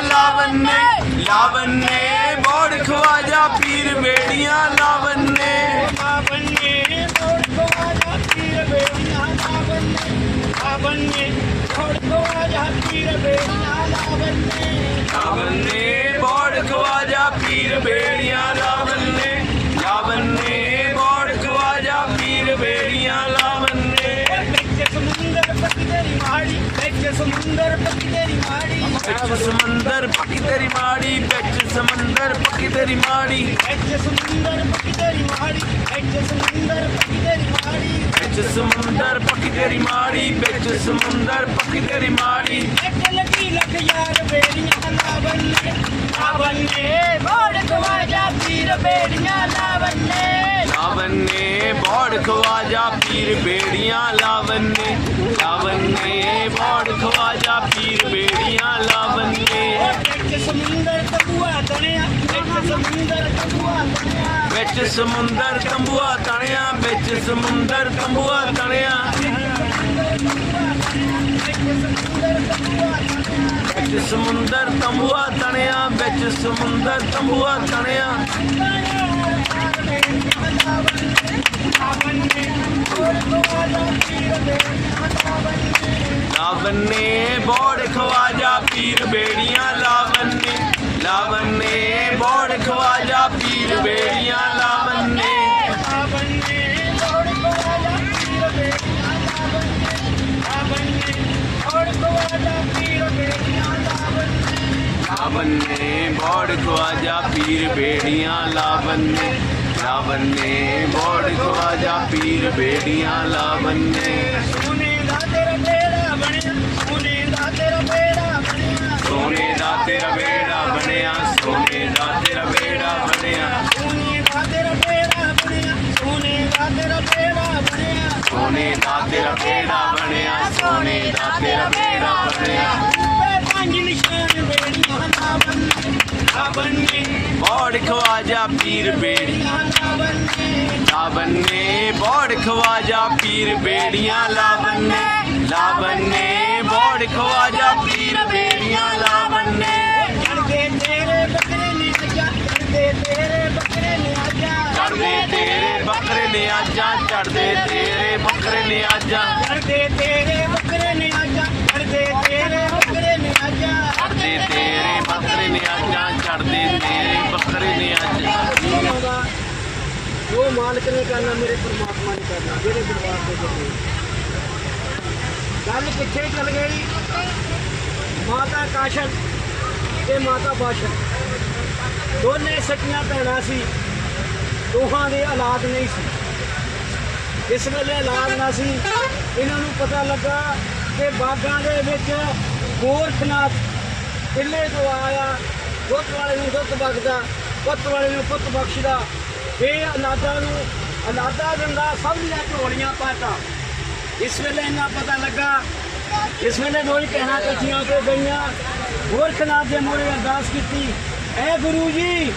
ਲਾਵੰਨੇ ਲਾਵੰਨੇ ਬੋੜ ਖਵਾਜਾ ਪੀਰ ਬੇੜੀਆਂ ਲਾਵੰਨੇ। ਲਾਵੰਨੇ ਤੋੜ ਖਵਾਜਾ ਪੀਰ ਬੇੜੀਆਂ ਲਾਵੰਨੇ ਲਾਵੰਨੇ ਤੋੜ ਖਵਾਜਾ ਪੀਰ ਬੇੜੀਆਂ ਲਾਵੰਨੇ। ਲਾਵੰਨੇ ਬੋੜ ਖਵਾਜਾ ਪੀਰ ਬੇੜੀਆਂ ਲਾਵੰਨੇ। ਲਾਵੰਨੇ ਬੋੜ ਖਵਾਜਾ ਪੀਰ ਬੇੜੀਆਂ ਲਾਵੰਨੇ। ਵਿੱਚ ਸਮੁੰਦਰ ਪੱਕੀ ਤੇਰੀ ਮਾੜੀ ਵਿੱਚ ਸਮੁੰਦਰ ਪੱਕੀ ਤੇਰੀ ਮਾੜੀ। ਵਿੱਚ சுந்தர் பட்டித்தறி மாடி ਸਮੁੰਦਰ ਪੱਕੀ ਤੇਰੀ ਮਾੜੀ। ਵਿੱਚ ਸਮੁੰਦਰ ਪੱਕੀ ਤੇਰੀ ਮਾੜੀ। ਵਿੱਚ ਸਮੁੰਦਰ ਪੱਕੀ ਤੇਰੀ ਮਾੜੀ। ਵਿੱਚ ਸਮੁੰਦਰ ਪੱਕੀ ਤੇਰੀ ਮਾੜੀ। ਵਿੱਚ ਸਮੁੰਦਰ ਪੱਕੀ ਤੇਰੀ ਮਾੜੀ। ਇੱਕ ਲੱਗੀ ਲੱਖ ਯਾਰ ਬੇੜੀਆਂ ਲਾਵੰਨੇ ਲਾਵੰਨੇ ਮੋੜ ਖਵਾਜਾ ਪੀਰ ਬੇੜੀਆਂ ਲਾਵੰਨੇ ਲਾਵੰਨੇ ਬੋੜ ਖਵਾਜਾ ਪੀਰ ਬੇੜੀਆਂ ਲਾਵੰਨੇ ਲਾਵੰਨੇ ਬੋੜ ਖਵਾਜਾ ਪੀਰ ਬੇੜੀਆਂ ਲਾਵੰਨੇ ਵਿੱਚ ਸਮੁੰਦਰ ਤਬੂਆ ਤਣਿਆ ਵਿੱਚ ਸਮੁੰਦਰ ਤਬੂਆ ਤਣਿਆ। ਵਿੱਚ ਸਮੁੰਦਰ ਤੰਬੂਆ ਤਣਿਆ ਵਿੱਚ ਸਮੁੰਦਰ ਤੰਬੂਆ ਤਣਿਆ। ਵਿੱਚ ਸਮੁੰਦਰ ਤੰਬੂਆ ਤਣਿਆ ਵਿੱਚ ਸਮੁੰਦਰ ਤੰਬੂਆ ਤਣਿਆ। लावन ने बोड़ खवाजा, पीर बेड़िया लावन ने लावन ने बोड़ खवाजा, पीर बेड़िया लावन ने बोड़ खवाजा, पीर बेड़िया लावन ने ਲਾਵੰਨੇ ਬੋੜ ਖਵਾਜਾ ਪੀਰ ਬੇੜੀਆਂ ਲਾਵੰਨੇ। ਸੋਨੇ ਦਾ ਤੇਰਾ ਬੇੜਾ ਬਣਿਆ ਸੋਨੇ ਦਾ ਤੇਰਾ ਬੇੜਾ ਬਣਿਆ। ਸੋਨੇ ਦਾ ਤੇਰਾ ਵੇੜਾ ਬਣਿਆ ਸੋਨੇ ਦਾ ਤੇਰਾ ਵੇੜਾ ਬਣਿਆ। ਸੋਨੇ ਦਾ ਤੇਰਾ ਬੇੜਾ ਬਣਿਆ ਸੋਨੇ ਦਾ ਤੇਰਾ ਬੇੜਾ ਬਣਿਆ। ਸੋਨੇ ਦਾ ਤੇਰਾ ਵੇੜਾ ਬਣਿਆ ਸੋਨੇ ਦਾ ਤੇਰਾ ਵੇੜਾ ਬਣਿਆ। ਬੰਨੇ ਆ ਬੰਨੇ ਬੋੜ ਖਵਾਜਾ ਪੀਰ ਬੇੜੀਆਂ ਨਾ ਬੰਨੇ। ਲਾਵੰਨੇ ਬੋੜ ਖਵਾਜਾ ਪੀਰ ਬੇੜੀਆਂ ਲਾਵੰਨੇ ਲਾਵੰਨੇ ਬੋੜ ਖਵਾਜਾ ਪੀਰ ਬੇੜੀਆਂ ਲਾਵੰਨੇ ਚੜਦੇ ਤੇਰੇ ਬੱਕਰੇ ਨੇ ਆਜਾ ਚੜਦੇ ਤੇਰੇ ਬੱਕਰੇ ਨੇ ਆਜਾ ਚੜਦੇ ਤੇਰੇ ਬੱਕਰੇ ਨੇ ਆਜਾਂ ਚੜਦੇ ਤੇਰੇ ਬੱਕਰੇ ਨੇ ਆਜਾਂ ਚੜਦੇ ਤੇਰੇ ਮਾਲਕ ਨੇ ਕਰਨਾ, ਮੇਰੇ ਪਰਮਾਤਮਾ ਨੇ ਕਰਨਾ, ਜਿਹੜੇ ਦਰਬਾਰ ਤੇ ਚੱਲੇ ਗੱਲ ਕਿੱਥੇ ਚੱਲ ਗਈ? ਮਾਤਾ ਕਾਸ਼ਲ ਤੇ ਮਾਤਾ ਬਾਸ਼ਲ ਦੋਨੇ ਸੱਚੀਆਂ ਭੈਣਾਂ ਸੀ। ਦੋਹਾਂ ਦੇ ਔਲਾਦ ਨਹੀਂ ਸੀ। ਇਸ ਵੇਲੇ ਔਲਾਦ ਨਾ ਸੀ। ਇਹਨਾਂ ਨੂੰ ਪਤਾ ਲੱਗਾ ਕਿ ਬਾਗਾਂ ਦੇ ਵਿੱਚ ਗੋਰਖਨਾਥ ਕਿੱਲੇ ਤੋਂ ਆਇਆ। ਦੁੱਧ ਵਾਲੇ ਨੂੰ ਦੁੱਧ ਬਖਸ਼ਦਾ ਪੁੱਤ ਵਾਲੇ ਨੂੰ ਪੁੱਤ ਬਖਸ਼ਦਾ। ਇਹ ਅਨਾਦਾਂ ਨੂੰ ਅਨਾਦਾ ਦਿੰਦਾ ਸਭ ਦੀਆਂ ਝੋਲੀਆਂ ਪਾਤਾ। ਇਸ ਵੇਲੇ ਇਹਨਾਂ ਪਤਾ ਲੱਗਾ। ਇਸ ਵੇਲੇ ਦੋਈ ਕਹਿਣਾ ਕੱਚੀਆਂ ਤੇ ਗਈਆਂ। ਗੋਰਖਨਾਥ ਦੇ ਮੋਰੇ ਅਰਦਾਸ ਕੀਤੀ, ਐ ਗੁਰੂ ਜੀ,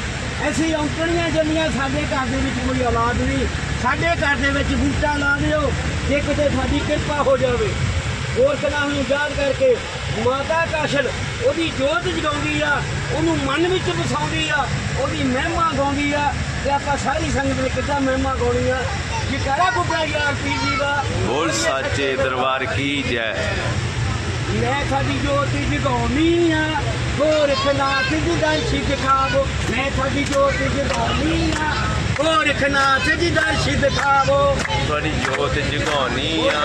ਅਸੀਂ ਔਂਕੜੀਆਂ ਜੰਮੀਆਂ, ਸਾਡੇ ਘਰ ਦੇ ਵਿੱਚ ਕੋਈ ਔਲਾਦ ਨਹੀਂ। ਸਾਡੇ ਘਰ ਦੇ ਵਿੱਚ ਬੂਟਾ ਲਾ ਦਿਓ, ਜੇ ਕਿਤੇ ਸਾਡੀ ਕਿਰਪਾ ਹੋ ਜਾਵੇ। ਗੋਰਖਨਾਥ ਨੂੰ ਯਾਦ ਕਰਕੇ ਮਾਤਾ ਕਾਸ਼ਲ ਉਹਦੀ ਜੋਤ ਜਗਾਉਂਦੀ ਆ ਉਹਨੂੰ ਮਨ ਵਿੱਚ ਵਸਾਉਂਦੀ ਆ ਉਹਦੀ ਮਹਿਮਾ ਗਾਉਂਦੀ ਆ ਤੇ ਆਪਾਂ ਸਾਰੀ ਸੰਗਤ ਨੇ ਕਿੱਦਾਂ ਮਹਿਮਾ ਗਾਉਣੀ ਆ? ਜਿਕਾਰਾ ਗੁੱਬਾ ਯਾਰ ਪੀਰ ਜੀ ਦਾ। ਬੋਲ ਸਾਚੇ ਦਰਬਾਰ ਕੀ ਜੈ। ਮੈਂ ਸਾਡੀ ਜੋਤ ਜਗਾਉਣੀ ਆ ਗੋਰਖਨਾਥ ਜੀ ਦਰਸ਼ੀ ਦਿਖਾਵੋ ਮੈਂ ਸਾਡੀ ਜੋਤ ਜਗਾਉਣੀ ਆ। ਗੋਰਖਨਾਥ ਜੀ ਦਰਸ਼ੀ ਦਿਖਾਵੋ। ਤੁਹਾਡੀ ਜੋਤ ਜਗਾਉਣੀ ਆ।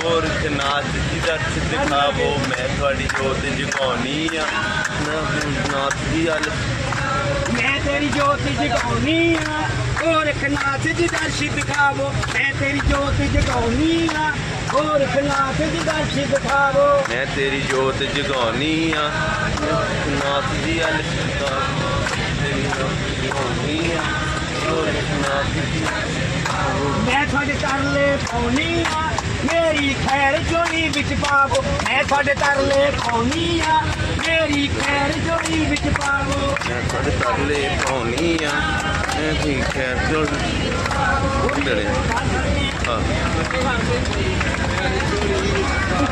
ਗੋਰਖਨਾਥ ਜੀ ਦਾ ਦਿਖਾਵੋ। ਮੈਂ ਤੁਹਾਡੀ ਜੋਤ ਜਗਾਉਣੀ ਆ। ਨਾਥ ਜੀ ਹਲ ਮੈਂ ਤੇਰੀ ਜੋਤ ਜਗਾਉਣੀ ਆ। ਗੋਰਖਨਾਥ ਜੀ ਦਰਸ਼ੀ ਦਿਖਾਵੋ। ਮੈਂ ਤੇਰੀ ਜੋਤ ਜਗਾਉਣੀ ਆ। ਗੋਰਖਨਾਥ ਜੀ ਦਰਸ਼ੀ ਦਿਖਾਵੋ। ਮੈਂ ਤੇਰੀ ਜੋਤ ਜਗਾਉਣੀ ਆ। ਨਾਥ ਜੀ ਹਲ ਤੇਰੀ ਜੋਤ ਜਗਾਉਣੀ ਆ। ਮੈਂ ਤੁਹਾਡੇ ਤਰਲੇ ਪਾਉਣੀ ਆ ਮੇਰੀ ਖੈਰ ਝੋਲੀ ਵਿੱਚ ਪਾਵੋ। ਮੈਂ ਤੁਹਾਡੇ ਤਰਲੇ ਪਾਉਣੀ ਆ ਮੇਰੀ ਖੈਰ ਝੋਲੀ ਵਿੱਚ ਪਾਵੋ। ਮੈਂ ਤੁਹਾਡੇ ਤਰਲੇ ਪਾਉਣੀ ਆ ਮੈਂ ਠੀਕ ਹੈ ਚਲ ਡੜੇ ਹਾਂ।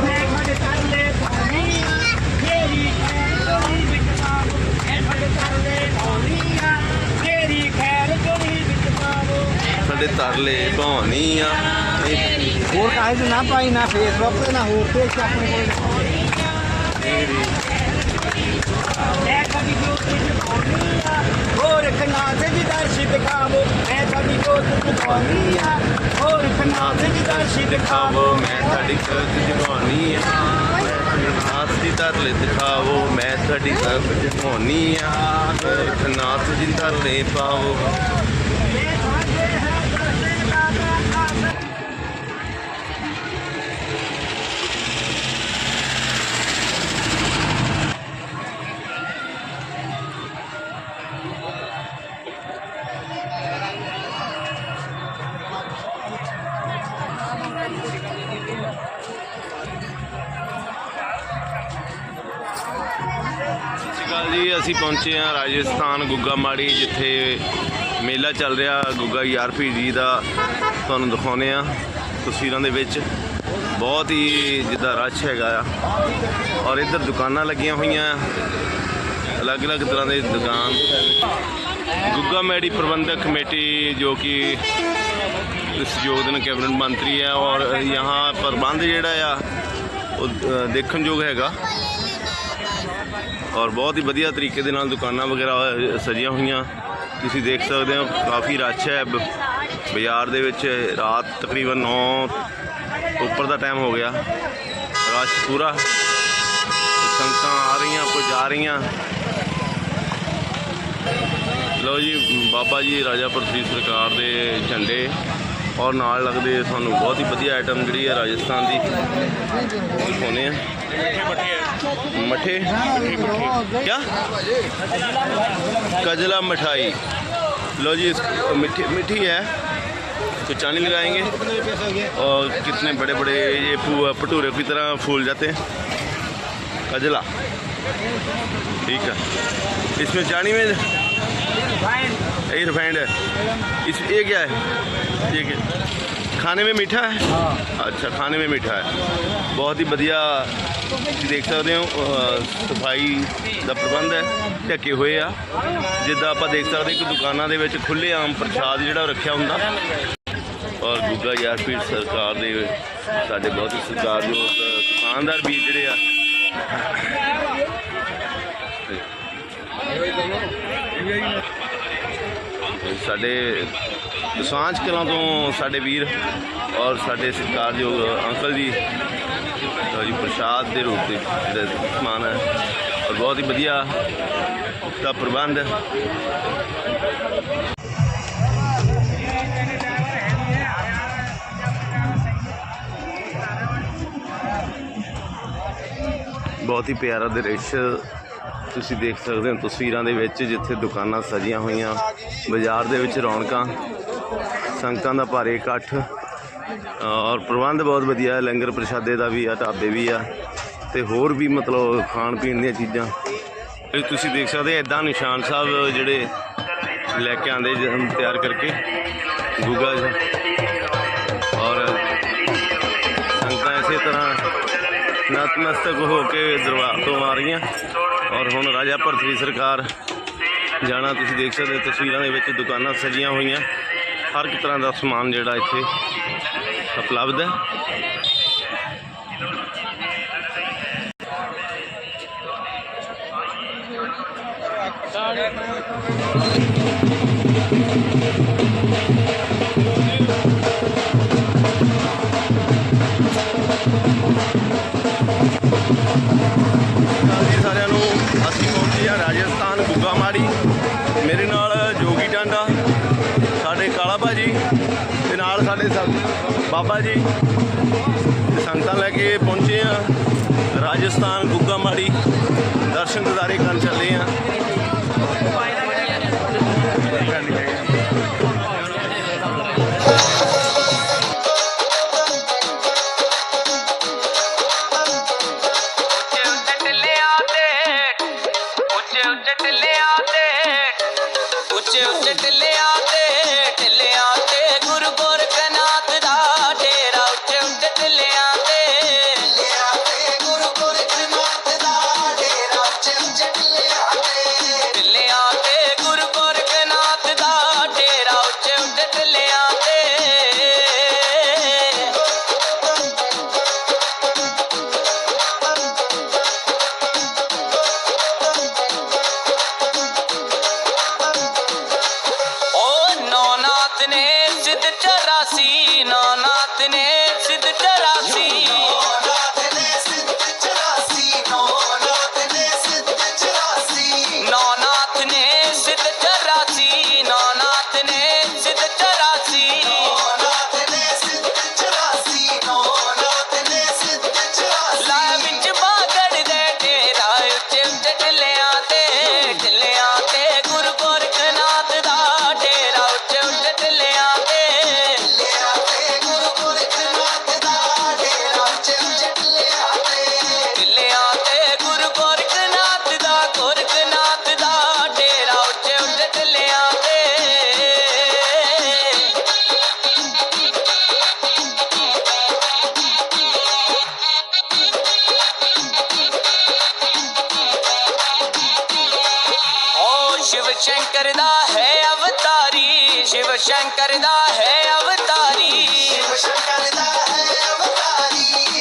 ਮੈਂ ਤੁਹਾਡੇ ਤਰਲੇ ਪਾਉਣੀ ਆ ਮੇਰੀ ਖੈਰ ਗਲੀ ਵਿੱਚ ਪਾਵੋ। ਮੈਂ ਤੁਹਾਡੇ ਤਰਲੇ ਪਾਉਣੀ ਆ ਮੇਰੀ ਖੈਰ ਗਲੀ ਵਿੱਚ ਪਾਵੋ ਸਾਡੇ ਤਰਲੇ ਭਾਉਣੀ ਆ। ਹੋਰ ਕਾਹੇ ਨਾ ਪਾਈ, ਨਾ ਫੇਸਬੁੱਕ ਤੇ ਨਾ ਹੋਰ ਤੇ ਆਪਣੇ ਕੋਲ। ਮੈਂ ਤੁਹਾਡੀ ਜੋਤ ਵਿੱਚ ਪਾਉਣੀ ਆ। ਹੋਰ ਖਨਾ ਤੇ ਦਰਸ਼ੀ ਦਿਖਾਵੋ, ਮੈਂ ਤੁਹਾਡੀ ਜੋਤ ਵਿੱਚ ਪਾਉਣੀ ਆ। ਹੋਰ ਖਨਾ ਤੇ ਦਰਸ਼ੀ ਦਿਖਾਵੋ, ਮੈਂ ਤੁਹਾਡੀ ਚਰਚ ਜਗਾਉਣੀ ਆ। ਨਾਥ ਦੀ ਤਰਲੇ ਦਿਖਾਵੋ, ਮੈਂ ਤੁਹਾਡੀ ਤਰਫ ਜਗਾਉਣੀ ਆ। ਨਾਥ ਦੀ ਤਰਲੇ ਪਾਵੋ। ਅਸੀਂ ਪਹੁੰਚੇ ਹਾਂ ਰਾਜਸਥਾਨ ਗੁੱਗਾ ਮਾੜੀ ਜਿੱਥੇ ਮੇਲਾ ਚੱਲ ਰਿਹਾ ਗੁੱਗਾ ਯਾਰਪੀ ਜੀ ਦਾ। ਤੁਹਾਨੂੰ ਦਿਖਾਉਂਦੇ ਆ ਤਸਵੀਰਾਂ ਦੇ ਵਿੱਚ। ਬਹੁਤ ਹੀ ਜਿੱਦਾਂ ਰਸ਼ ਹੈਗਾ ਆ। ਔਰ ਇੱਧਰ ਦੁਕਾਨਾਂ ਲੱਗੀਆਂ ਹੋਈਆਂ। ਅਲੱਗ-ਅਲੱਗ ਤਰ੍ਹਾਂ ਦੇ ਦੁਕਾਨ। ਗੁੱਗਾ ਮੈੜੀ ਪ੍ਰਬੰਧਕ ਕਮੇਟੀ ਜੋ ਕਿ ਸਹਿਯੋਗਦਨ ਕੈਬਨਿਟ ਮੰਤਰੀ ਹੈ ਔਰ यहाँ ਪ੍ਰਬੰਧ ਜਿਹੜਾ ਆ, ਉਹ ਦੇਖਣਯੋਗ ਹੈਗਾ। ਔਰ ਬਹੁਤ ਹੀ ਵਧੀਆ ਤਰੀਕੇ ਦੇ ਨਾਲ ਦੁਕਾਨਾਂ ਵਗੈਰਾ ਸਜੀਆਂ ਹੋਈਆਂ। ਤੁਸੀਂ ਦੇਖ ਸਕਦੇ ਹੋ, ਕਾਫੀ ਰਸ਼ ਹੈ। ਬ- ਬਾਜ਼ਾਰ ਦੇ ਵਿੱਚ ਰਾਤ ਤਕਰੀਬਨ 9 ਉੱਪਰ ਦਾ ਟਾਈਮ ਹੋ ਗਿਆ। ਰਸ਼ ਪੂਰਾ। ਸੰਗਤਾਂ ਆ ਰਹੀਆਂ ਕੁਝ ਜਾ ਰਹੀਆਂ। ਲਓ ਜੀ, ਬਾਬਾ ਜੀ, ਰਾਜਾ ਪ੍ਰਦੀਪ ਸਰਕਾਰ ਦੇ ਝੰਡੇ। ਔਰ ਨਾਲ ਲੱਗਦੇ ਤੁਹਾਨੂੰ ਬਹੁਤ ਹੀ ਵਧੀਆ ਆਈਟਮ ਜਿਹੜੀ ਹੈ ਰਾਜਸਥਾਨ ਦੀ ਦਿਖਾਉਂਦੇ ਆ ਮਠੇ क्या कजला मिठाई लो जी इस मिठी मिठी है तो चानी लगाएंगे और कितने बड़े बड़े ये फू- भटूरे की तरह फूल जाते हैं कजला ठीक है इसमें चानी में ये रिफाइंड है इस ये क्या है ये क्या खाने में मीठा है अच्छा खाने में मीठा है ਬਹੁਤ ਹੀ ਵਧੀਆ ਤੁਸੀਂ ਦੇਖ ਸਕਦੇ ਹੋ ਅ, ਸਫਾਈ ਦਾ ਪ੍ਰਬੰਧ ਹੈ ਢੱਕੇ ਹੋਏ ਆ ਜਿੱਦਾਂ ਆਪਾਂ ਦੇਖ ਸਕਦੇ ਕਿ ਦੁਕਾਨਾਂ ਦੇ ਵਿੱਚ ਖੁੱਲੇ ਆਮ ਪ੍ਰਸ਼ਾਦ ਜਿਹੜਾ ਉਹ ਰੱਖਿਆ ਹੁੰਦਾ ਔਰ ਗੁੱਗਾ ਯਾਰਪੀਟ ਸਰਕਾਰ ਦੇ ਸਾਡੇ ਬਹੁਤ ਹੀ ਸਤਿਕਾਰਯੋਗ ਦੁਕਾਨਦਾਰ ਵੀ ਜਿਹੜੇ ਆ ਤੇ ਸਾਡੇ ਸਾਂਝ ਕਲਾਂ ਤੋਂ ਸਾਡੇ ਵੀਰ ਔਰ ਸਾਡੇ ਸਤਿਕਾਰਯੋਗ ਅੰਕਲ ਜੀ ਜੀ, ਪ੍ਰਸ਼ਾਦ ਦੇ ਰੂਪ ਦੇ ਜਿਹੜਾ ਸਮਾਨ ਹੈ। ਔਰ ਬਹੁਤ ਹੀ ਵਧੀਆ ਦਾ ਪ੍ਰਬੰਧ ਹੈ। ਬਹੁਤ ਹੀ ਪਿਆਰਾ ਦ੍ਰਿਸ਼ ਤੁਸੀਂ ਦੇਖ ਸਕਦੇ ਹੋ ਤਸਵੀਰਾਂ ਦੇ ਵਿੱਚ ਜਿੱਥੇ ਦੁਕਾਨਾਂ ਸਜੀਆਂ ਹੋਈਆਂ, ਬਾਜ਼ਾਰ ਦੇ ਵਿੱਚ ਰੌਣਕਾਂ, ਸੰਗਤਾਂ ਦਾ ਭਾਰੇ ਇਕੱਠ ਔਰ ਪ੍ਰਬੰਧ ਬਹੁਤ ਵਧੀਆ ਹੈ, ਲੰਗਰ ਪ੍ਰਸ਼ਾਦੇ ਦਾ ਵੀ ਆ, ਢਾਬੇ ਵੀ ਆ, ਤੇ ਹੋਰ ਵੀ ਮਤਲਬ ਖਾਣ ਪੀਣ ਦੀਆਂ ਚੀਜ਼ਾਂ। ਇਹ ਤੁਸੀਂ ਦੇਖ ਸਕਦੇ ਇਦਾਂ ਨਿਸ਼ਾਨ ਸਾਹਿਬ ਜਿਹੜੇ ਲੈ ਕੇ ਆਂਦੇ ਤਿਆਰ ਕਰਕੇ, ਗੁੱਗਾ ਜੀ। ਔਰ ਸੰਗਤਾਂ ਇਸੇ ਤਰ੍ਹਾਂ ਨਤਮਸਤਕ ਹੋ ਕੇ ਦਰਬਾਰ ਤੋਂ ਆ ਰਹੀਆਂ। ਔਰ ਹੁਣ ਰਾਜਾ ਭਰਤਰੀ ਸਰਕਾਰ ਜਾਣਾ, ਤੁਸੀਂ ਦੇਖ ਸਕਦੇ ਹੋ ਤਸਵੀਰਾਂ ਦੇ ਵਿੱਚ ਦੁਕਾਨਾਂ ਸਜੀਆਂ ਹੋਈਆਂ। ਹਰ ਇੱਕ ਤਰ੍ਹਾਂ ਦਾ ਸਮਾਨ ਜਿਹੜਾ ਇੱਥੇ ਉਪਲਬਧ ਹੈ। ਜੀ ਬਾਬਾ ਜੀ ਸੰਗਤਾਂ ਲੈ ਕੇ ਪਹੁੰਚੇ ਆ ਰਾਜਸਥਾਨ ਗੁੱਗਾ ਮਾੜੀ ਦਰਸ਼ਨ ਦਿਦਾਰੇ ਕਰਨ ਚੱਲੇ ਹਾਂ। ਉੱਚੇ ਉੱਚੇ ਟਿੱਲਿਆਂ ਤੇ ਉੱਚੇ ਉੱਚੇ ਟਿੱਲਿਆਂ ਸ਼ਿਵ ਸ਼ੰਕਰ ਦਾ ਹੈ ਅਵਤਾਰੀ। ਸ਼ਿਵ ਸ਼ੰਕਰ ਦਾ ਹੈ ਅਵਤਾਰੀ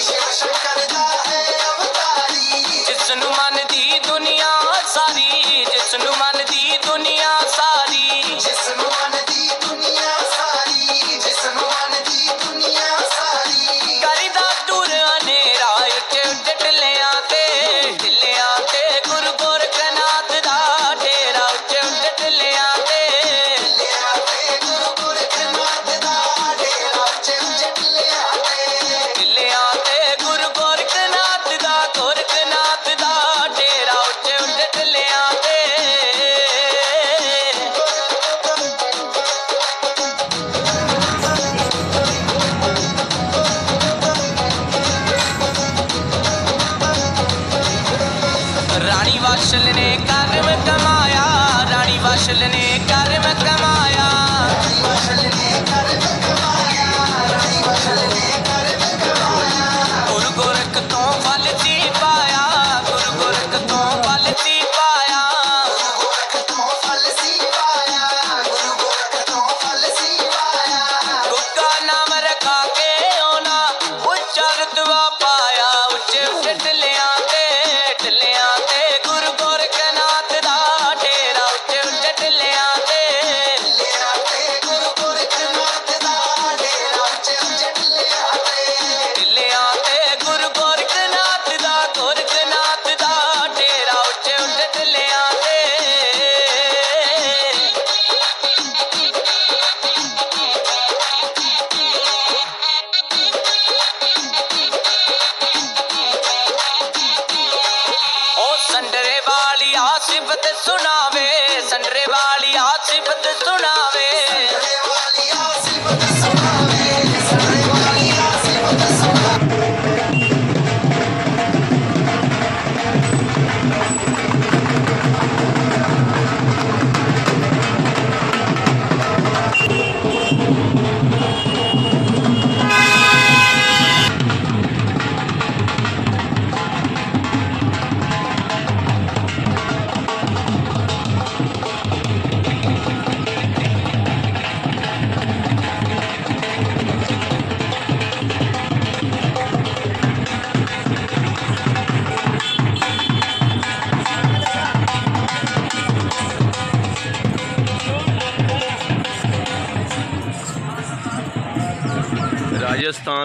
ਵਾਸ਼ਲ ਨੇ ਕਰਮ ਕਮਾਇਆ ਰਾਣੀ ਵਾਸ਼ਲ ਨੇ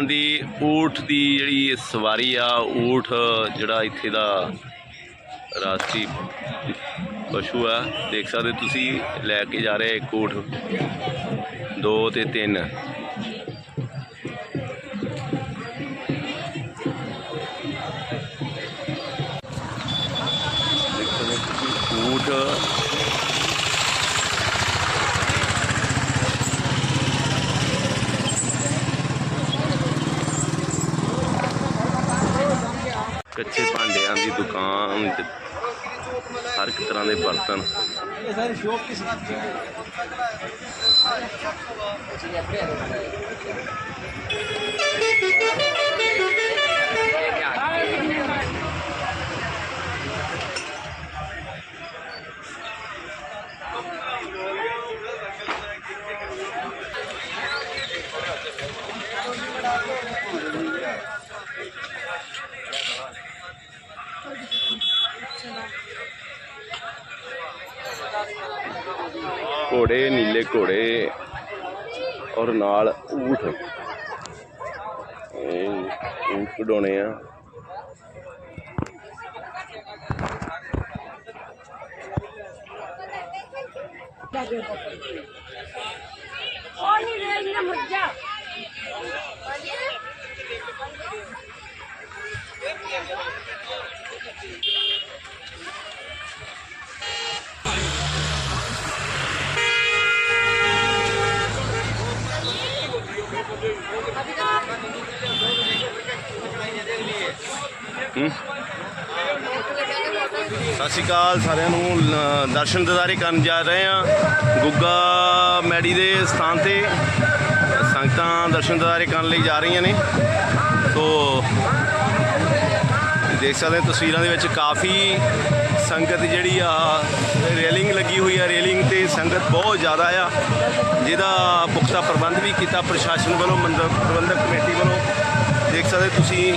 ਰਾਜਸਥਾਨ ਦੀ ਊਠ ਦੀ ਜਿਹੜੀ ਸਵਾਰੀ ਆ, ਊਠ ਜਿਹੜਾ ਇੱਥੇ ਦਾ ਰਾਸ਼ਟਰੀ ਪਸ਼ੂ ਆ, ਦੇਖ ਸਕਦੇ ਤੁਸੀਂ, ਲੈ ਕੇ ਜਾ ਰਹੇ ਇੱਕ ਊਠ। ਦੋ ਤੇ ਤਿੰਨ। ਦੇਖ ਸਕਦੇ ਤੁਸੀਂ ਊਠ ਕੱਚੇ ਭਾਂਡਿਆਂ ਦੀ ਦੁਕਾਨ ਤੇ ਹਰ ਇੱਕ ਤਰ੍ਹਾਂ ਦੇ ਬਰਤਨ ਇਹ ਸਾਰੇ ਸ਼ੌਕ ਕਿਸ ਨਾਲ ਘੋੜੇ ਨੀਲੇ ਘੋੜੇ ਔਰ ਨਾਲ ਊਠ। ਇਹ ਊਠ ਕਢਾਉਣੇ ਆ। ਉਹ ਨਹੀਂ ਰਹੀ ਮੁਰਜਾ ਸਤਿ ਸ਼੍ਰੀ ਅਕਾਲ ਸਾਰਿਆਂ ਨੂੰ ਦਰਸ਼ਨ ਦਿਦਾਰੇ ਕਰਨ ਜਾ ਰਹੇ ਆ ਗੁੱਗਾ ਮੈੜੀ ਦੇ ਸਥਾਨ ਤੇ। ਸੰਗਤਾਂ ਦਰਸ਼ਨ ਦਿਦਾਰੇ ਕਰਨ ਲਈ ਜਾ ਰਹੀਆਂ ਨੇ। ਸੋ, ਦੇਖ ਸਕਦੇ ਤਸਵੀਰਾਂ ਦੇ ਵਿੱਚ ਕਾਫੀ ਸੰਗਤ ਜਿਹੜੀ ਆ, ਰੇਲਿੰਗ ਲੱਗੀ ਹੋਈ ਆ, ਰੇਲਿੰਗ ਤੇ ਸੰਗਤ ਬਹੁਤ ਜ਼ਿਆਦਾ ਆ। ਜਿਹਦਾ ਪੁਖਤਾ ਪ੍ਰਬੰਧ ਵੀ ਕੀਤਾ ਪ੍ਰਸ਼ਾਸਨ ਵੱਲੋਂ, ਮੰਦਰ ਪ੍ਰਬੰਧਕ ਕਮੇਟੀ ਵੱਲੋਂ। ਦੇਖ ਸਕਦੇ ਤੁਸੀਂ,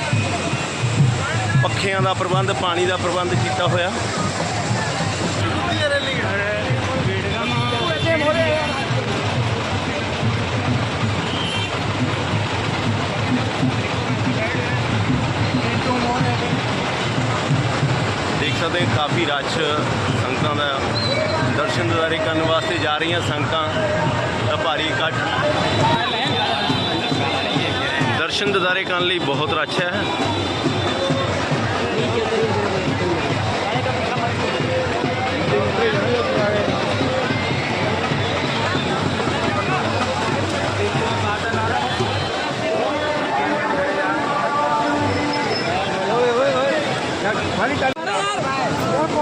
ਪੱਖਿਆਂ ਦਾ ਪ੍ਰਬੰਧ, ਪਾਣੀ ਦਾ ਪ੍ਰਬੰਧ ਕੀਤਾ ਹੋਇਆ। ਅਤੇ ਕਾਫੀ ਰਸ਼, ਸੰਗਤਾਂ ਦਾ ਦਰਸ਼ਨ ਦਿਦਾਰੇ ਕਰਨ ਵਾਸਤੇ ਜਾ ਰਹੀਆਂ ਸੰਗਤਾਂ ਦਾ ਭਾਰੀ ਇਕੱਠ। ਦਰਸ਼ਨ ਦਿਦਾਰੇ ਕਰਨ ਲਈ ਬਹੁਤ ਰਸ਼ ਹੈ।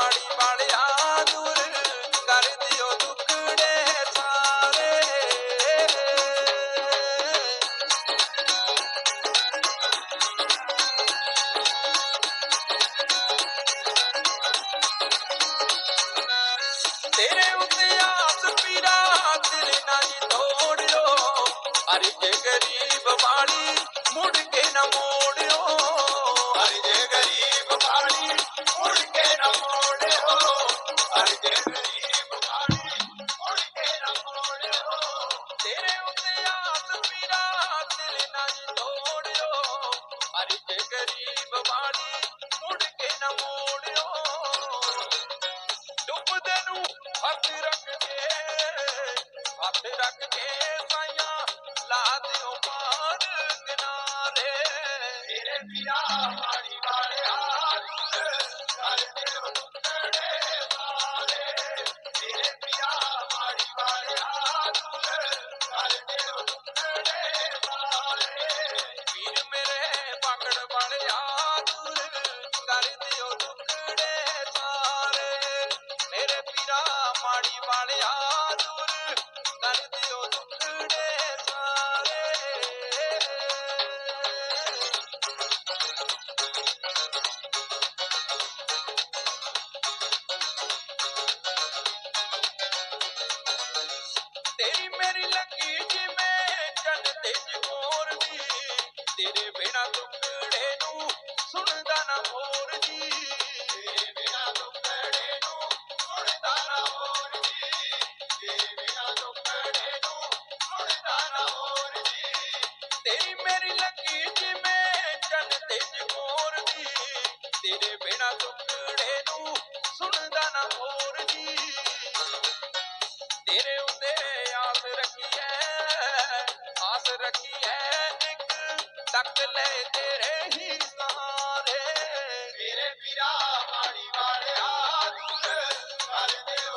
ಮಾಡಿ ಬಾಳ ਮੋੜਿਓ। ਡੁੱਬਦੇ ਨੂੰ ਹੱਥ ਰੱਖ ਕੇ ਹੱਥ ਰੱਖ ਕੇ। ਮੇਰੀ ਲੱਗੀ ਜਿਵੇਂ ਚੰਨ ਤੇ ਜੋਰ ਦੀ। ਤੇਰੇ ਬਿਨਾ ਟੁਕੜੇ ਨੂੰ ਸੁਣਦਾ ਨਾ ਹੋ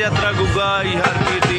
ਦੇਖ ਰਹੇ ਹੋ ਸ਼ੋਭਾ ਯਾਤਰਾ ਗੁੱਗਾ